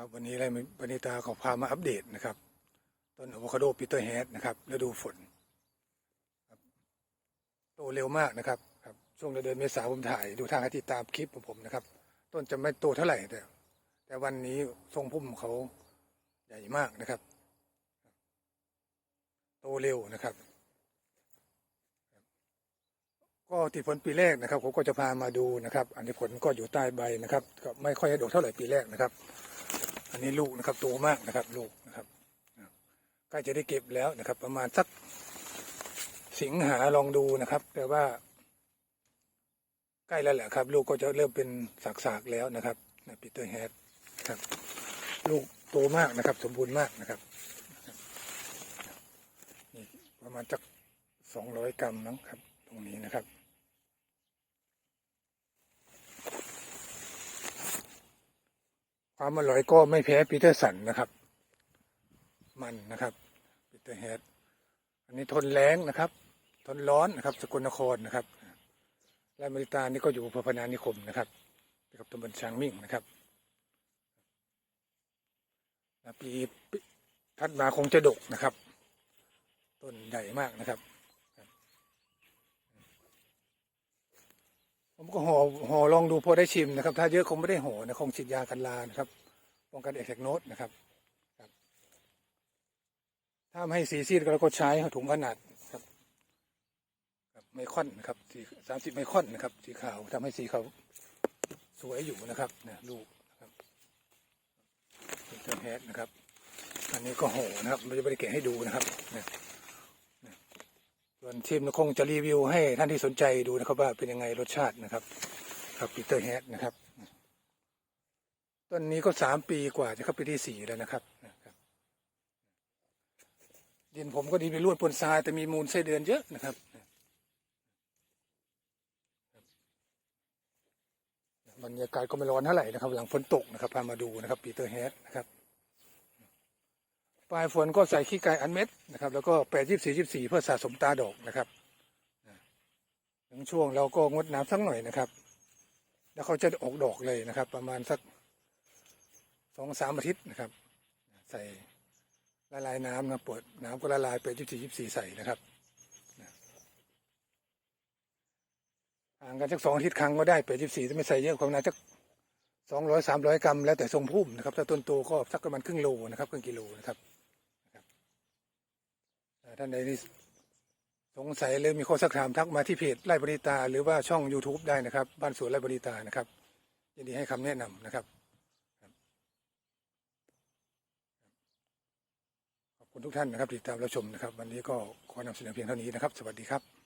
ครับวันนี้ไรปณิตาขอพามาอัปเดตนะครับต้นอะโวคาโดปีเตอร์แฮดนะครับฤดูฝนครับโตเร็วมากนะครับครับช่วงเดือนเมษาผมถ่ายดูทางให้ติดตามคลิปของผมนะครับ ต้นจะไม่โตเท่าไหร่แต่ แต่วันนี้ทรงพุ่มเขาใหญ่มากนะครับ โตเร็วนะครับ ก็ติดผลปีแรกนะครับผมก็จะพามาดูนะครับ อันนี้ผลก็อยู่ใต้ใบนะครับ ก็ไม่ค่อยให้ดกเท่าไหร่ปีแรกนะครับ นนี้ลูกนะครับโตมากนะครับลูกนะครับใกล้จะได้เก็บแล้วนะครับ ประมาณสักสิงหาลองดูนะครับ แต่ว่า ใกล้แล้วแหละครับ ลูกก็จะเริ่มเป็นสากๆแล้วนะครับนะปีเตอร์แฮดครับ ลูกโตมากนะครับ สมบูรณ์มากนะครับนี่ประมาณสักสองร้อยกรัมมั้งครับ ตรงนี้นะครับ ความอร่อยก็ไม่แพ้ปีเตอร์สันนะครับ มันนะครับปีเตอร์แฮดอันนี้ทนแรงนะครับ ทนร้อนนะครับ สกลนครนะครับและอเมริกานี่ก็อยู่พพนานิคมนะครับกับตำบลช้างมิ่งนะครับปีปีถัดมาคงจะดกนะครับ ต้นใหญ่มากนะครับ ผมก็ห่อห่อลองดูพอได้ชิมนะครับ ถ้าเยอะคงไม่ได้ห่อนะคงฉีดยากันลานะครับป้องกันเอฟเฟกโนตนะครับครับถ้าไม่ให้สีซีดก็เราก็ใช้ถุงขนาดครับครับไมคอนนะครับสีสามสิบไมคอนนะครับ สีขาวทำให้สีเขาสวยอยู่นะครับเนี่ยลูกนะครับเป็นต้นแฮดนะครับ อันนี้ก็ห่อนะครับเราจะไม่ได้แกะให้ดูนะครับเนี่ย ส่วนทีมคงจะรีวิวให้ท่านที่สนใจดูนะครับว่าเป็นยังไงรสชาตินะครับครับปีเตอร์แฮดนะครับต้นนี้ก็สามปีกว่าจะเข้าปีที่สี่แล้วนะครับดินผมก็ดีไปรวดปนทรายแต่มีมูลไส้เดือนเยอะนะครับบรรยากาศก็ไม่ร้อนเท่าไหร่นะครับ หลังฝนตกนะครับพามาดูนะครับปีเตอร์แฮดนะครับ ปลายฝนก็ใส่ขี้ไก่อันเม็ดนะครับ แล้วก็แปดยี่สี่ยี่สี่เพื่อสะสมตาดอกนะครับถึงช่วงเราก็งดน้ำสักหน่อยนะครับ แล้วเขาจะออกดอกเลยนะครับ ประมาณสักสองสามอาทิตย์นะครับ ใส่ละลายน้ำนะเปิดน้ำก็ละลายไปดยี่สี่ยี่สี่ใส่นะครับห่างกันสักสองอาทิตย์ครั้งก็ได้ไปดยี่สี่ถ้าไม่ใส่เยอะความน่าจะสองร้อยสามร้อยกรัมแล้วแต่ทรงพุ่มนะครับ ถ้าต้นโตก็สักประมาณครึ่งโลนะครับครึ่งกิโลนะครับ ท่านใดที่สงสัยหรือมีข้อสักถามทักมาที่เพจไร่บริตา หรือว่าช่อง YouTube ได้นะครับ บ้านสวนไร่บริตานะครับยินดีให้คำแนะนำนะครับ ขอบคุณทุกท่านนะครับติดตามรับชมนะครับ วันนี้ก็ขอนำเสนอเพียงเท่านี้นะครับ สวัสดีครับ